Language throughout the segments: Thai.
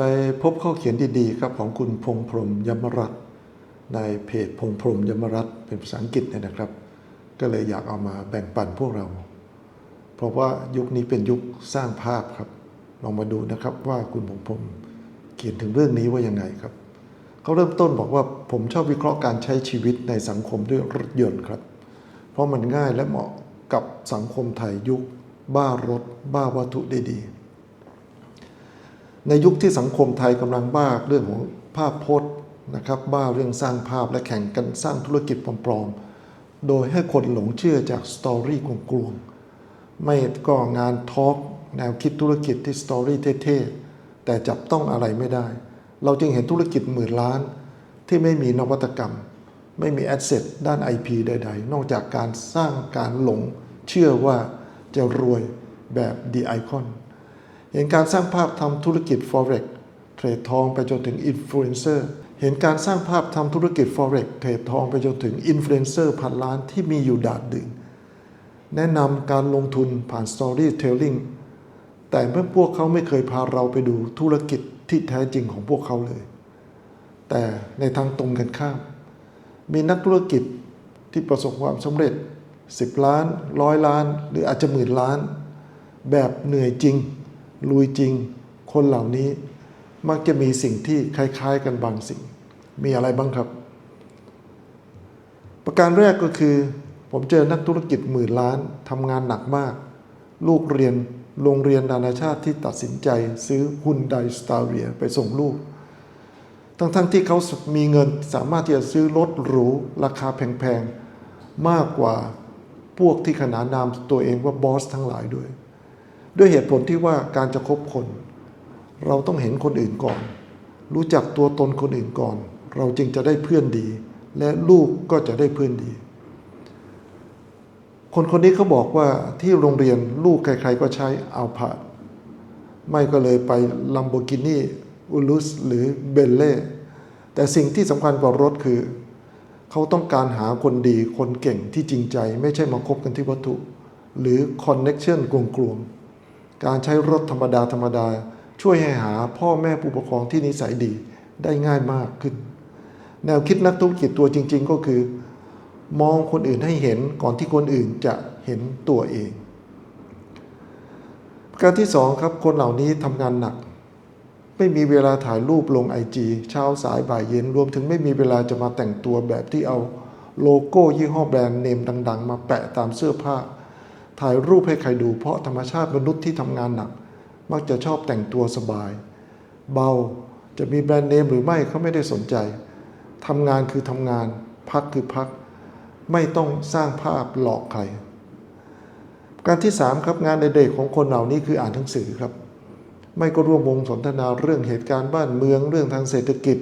ไปพบข้อเขียนดีๆครับของคุณพงพรมยมรัตน์ในเพจพงพรมยมรัตน์เป็นภาษาอังกฤษเนี่ยนะครับ ก็เลยอยากเอามาแบ่งปันพวกเรา เพราะว่ายุคนี้เป็นยุคสร้างภาพครับ ลองมาดูนะครับว่าคุณพงพรมเขียนถึงเรื่องนี้ว่ายังไงครับเขาเริ่มต้นบอกว่าผมชอบวิเคราะห์การใช้ชีวิตในสังคมด้วยรถยนต์ครับ เพราะมันง่ายและเหมาะกับสังคมไทยยุค บ้ารถ บ้าวัตถุได้ดี ในยุคที่สังคมไทยกำลังบ้าเรื่องของภาพพจน์นะครับบ้าเรื่องสร้างภาพและแข่งกันสร้างธุรกิจปลอมๆ โดยให้คนหลงเชื่อจากสตอรี่กลวงๆไม่ก็งานทอล์กแนวคิดธุรกิจที่สตอรี่เท่ๆ แต่จับต้องอะไรไม่ได้ เราจึงเห็นธุรกิจหมื่นล้านที่ไม่มีนวัตกรรม ไม่มีแอสเซทด้าน IP ใดๆ นอกจากการสร้างการหลงเชื่อว่าจะรวยแบบ The Icon เห็นการสร้างภาพทำธุรกิจ Forex เทรดทองไปจนถึงอินฟลูเอนเซอร์เห็นการสร้างภาพทำธุรกิจ Forex เทรดทองไปจนถึงอินฟลูเอนเซอร์พันล้านที่มีอยู่ดาดดึงแนะนำการลงทุนผ่าน Storytelling แต่เมื่อพวกเขาไม่เคยพาเราไปดูธุรกิจที่แท้จริงของพวกเขาเลย แต่ในทางตรงกันข้าม มีนักธุรกิจที่ประสบความสำเร็จ 10 ล้านร้อยล้าน หรืออาจจะหมื่นล้าน แบบเหนื่อยจริง ลุยจริง คนเหล่านี้มักจะมีสิ่งที่คล้าย ๆ กันบางสิ่ง มีอะไรบ้างครับ ประการแรกก็คือ ผมเจอนักธุรกิจหมื่นล้านทำงานหนักมาก ลูกเรียนโรงเรียนนานาชาติที่ตัดสินใจซื้อหุ้นไดสตาเรียไปส่งลูก ทั้งๆทที่เขามีเงินสามารถที่จะซื้อรถหรูราคาแพงๆ มากกว่าพวกที่ขนานนามตัวเองว่าบอสทั้งหลายด้วย ด้วยเหตุผลที่ว่าการจะคบคน เราต้องเห็นคนอื่นก่อน รู้จักตัวตนคนอื่นก่อน เราจึงจะได้เพื่อนดี และลูกก็จะได้เพื่อนดี คนคนนี้เขาบอกว่าที่โรงเรียนลูกใครๆก็ใช้อัลพาไม่ก็เลยไปลัมโบกินีอุลุสหรือเบลเล่แต่สิ่งที่สำคัญกว่ารถคือ เขาต้องการหาคนดีคนเก่งที่จริงใจ ไม่ใช่มาคบกันที่วัตถุ หรือคอนเน็กชันกลวงๆ การใช้รถธรรมดาธรรมดา ช่วยให้หาพ่อแม่ผู้ปกครองที่นิสัยดีได้ง่ายมากขึ้น แนวคิดนักธุรกิจตัวจริง ๆ ก็คือ มองคนอื่นให้เห็นก่อนที่คนอื่นจะเห็นตัวเอง การที่สองครับคนเหล่านี้ทำงานหนัก ไม่มีเวลาถ่ายรูปลงไอจีเช้าสายบ่ายเย็นรวมถึงไม่มีเวลาจะมาแต่งตัวแบบที่เอาโลโก้ยี่ห้อแบรนด์เนมดัง ๆ มาแปะตามเสื้อผ้า ถ่ายรูปให้ใครดู เพราะธรรมชาติมนุษย์ที่ทำงานหนัก มักจะชอบแต่งตัวสบาย เบาจะมีแบรนด์เนมหรือไม่เขาไม่ได้สนใจทำงานคือทำงาน พักคือพัก ไม่ต้องสร้างภาพหลอกใคร การที่ 3 ครับงานในเด็กของคนเหล่านี้คืออ่านหนังสือครับ ไม่ก็ร่วมวงสนทนาเรื่องเหตุการณ์บ้านเมืองเรื่องทางเศรษฐกิจ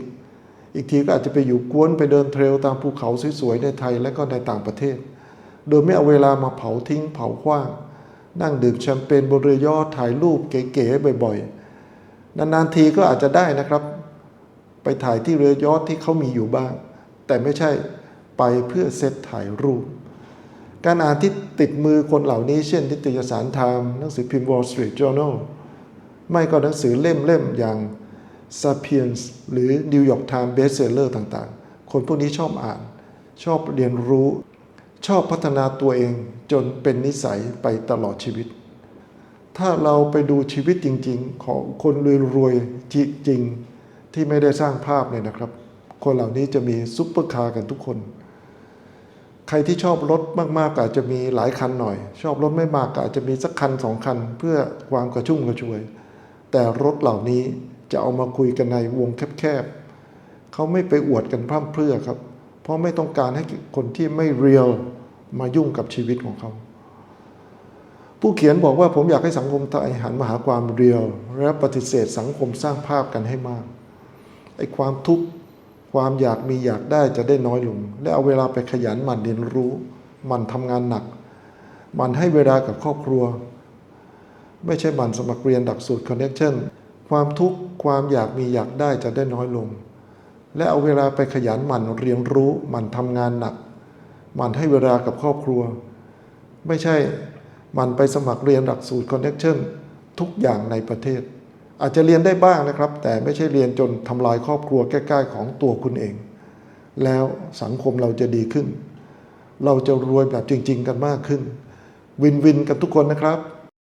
อีกทีก็อาจจะไปอยู่กวนไปเดินเทรลตามภูเขาสวยๆในไทยและก็ในต่างประเทศ โดยไม่เอาเวลามาเผาทิ้งเผาขว้าง นั่งดื่มแชมเปญบนเรือยอชต์ถ่ายรูปเก๋ๆบ่อยๆ นานๆทีก็อาจจะได้นะครับ ไปถ่ายที่เรือยอที่เขามีอยู่บ้าง แต่ไม่ใช่ไปเพื่อเซตถ่ายรูป การอ่านที่ติดมือคนเหล่านี้ เช่นนิตยสารไทม์หนังสือพิมพ์ Wall Street Journal ไม่ก็หนังสือเล่มๆอย่าง Sapiens หรือ New York Times Bestseller ต่างๆ คนพวกนี้ชอบอ่าน ชอบเรียนรู้ ชอบพัฒนาตัวเองจนเป็นนิสัยไปตลอดชีวิต ถ้าเราไปดูชีวิตจริง ๆ ของคนรวยๆจริงๆที่ไม่ได้สร้างภาพเนี่ยนะครับ คนเหล่านี้จะมีซุปเปอร์คาร์กันทุกคน ใครที่ชอบรถมากๆอาจจะมีหลายคันหน่อย ชอบรถไม่มากอาจจะมีสักคันสองคัน เพื่อความกระชุ่มกระชวย แต่รถเหล่านี้จะเอามาคุยกันในวงแคบๆเขาไม่ไปอวดกันพร่ำเพรื่อครับ เพราะไม่ต้องการให้คนที่ไม่เรียลมายุ่งกับชีวิตของเขา ผู้เขียนบอกว่าผมอยากให้สังคมไทยหันมาหาความเรียลและปฏิเสธสังคมสร้างภาพกันให้มากไอ้ความทุกข์ความอยากมีอยากได้จะได้น้อยลง และเอาเวลาไปขยันหมั่นเรียนรู้หมั่นทำงานหนักหมั่นให้เวลากับครอบครัว ไม่ใช่หมั่นสมัครเรียนหลักสูตร Connection ความทุกข์ความอยากมีอยากได้จะได้น้อยลง และเอาเวลาไปขยันหมั่นเรียนรู้หมั่นทำงานหนักหมั่นให้เวลากับครอบครัว ไม่ใช่หมั่นไปสมัครเรียนหลักสูตร Connection ทุกอย่างในประเทศ อาจจะเรียนได้บ้างนะครับ แต่ไม่ใช่เรียนจนทำลายครอบครัวใกล้ๆของตัวคุณเอง แล้วสังคมเราจะดีขึ้น เราจะรวยแบบจริง ๆ กันมากขึ้น วินวินกับทุกคนนะครับ